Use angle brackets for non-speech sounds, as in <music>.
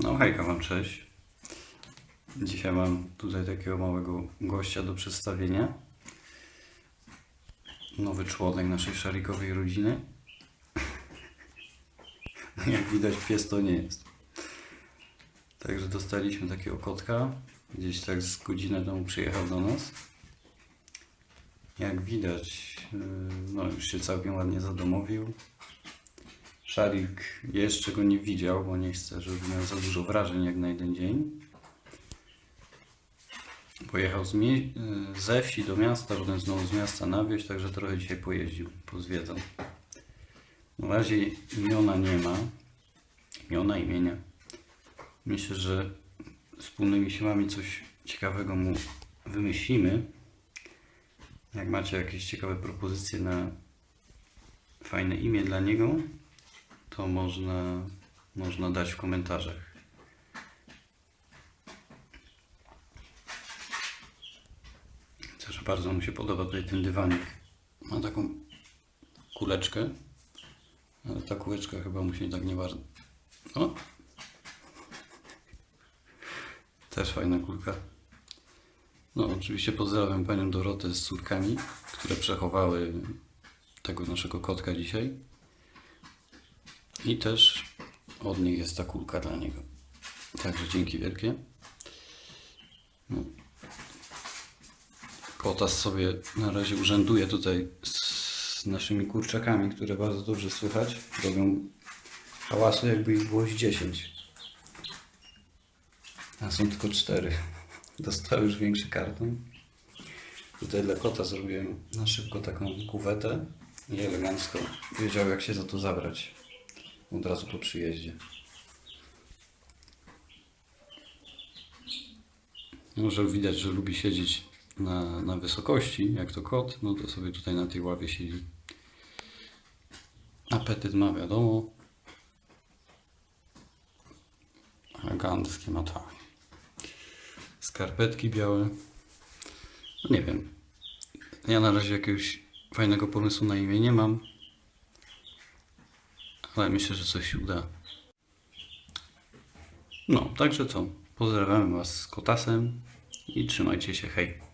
No hejka wam, cześć. Dzisiaj mam tutaj takiego małego gościa do przedstawienia. Nowy członek naszej szarikowej rodziny. <laughs> Jak widać pies to nie jest. Także dostaliśmy takiego kotka. Gdzieś tak z godzinę temu przyjechał do nas. Jak widać, yy, no już się całkiem ładnie zadomowił. Szarik jeszcze go nie widział, bo nie chce, żeby miał za dużo wrażeń jak na jeden dzień. Pojechał z mie- y, ze wsi do miasta, potem znowu z miasta na wieś, także trochę dzisiaj pojeździł, pozwiedzał. Na razie imiona nie ma. Imiona, imienia. Myślę, że wspólnymi siłami coś ciekawego mu wymyślimy. Jak macie jakieś ciekawe propozycje na fajne imię dla niego, to można, można dać w komentarzach. Też bardzo mu się podoba tutaj ten dywanik. Ma taką kuleczkę, ale ta kuleczka chyba mu się tak nie bardzo... O! Też fajna kulka. No, oczywiście pozdrawiam panią Dorotę z córkami, które przechowały tego naszego kotka dzisiaj. I też od nich jest ta kulka dla niego. Także dzięki wielkie. No. Kotas sobie na razie urzęduje tutaj z naszymi kurczakami, które bardzo dobrze słychać. Robią hałasu jakby ich było z 10. A są tylko 4. <laughs> Dostały już większy karton. Tutaj dla kota zrobiłem na szybko taką kuwetę i elegancko wiedział jak się za to zabrać od razu po przyjeździe. Może widać, że lubi siedzieć na, na wysokości, jak to kot, no to sobie tutaj na tej ławie siedzi. Apetyt ma, wiadomo. Eleganckie ma tak. Skarpetki białe. No nie wiem. Ja na razie jakiegoś fajnego pomysłu na imię nie mam. Ale myślę, że coś się uda. No, także co? Pozdrawiamy Was z Kotasem i trzymajcie się, hej.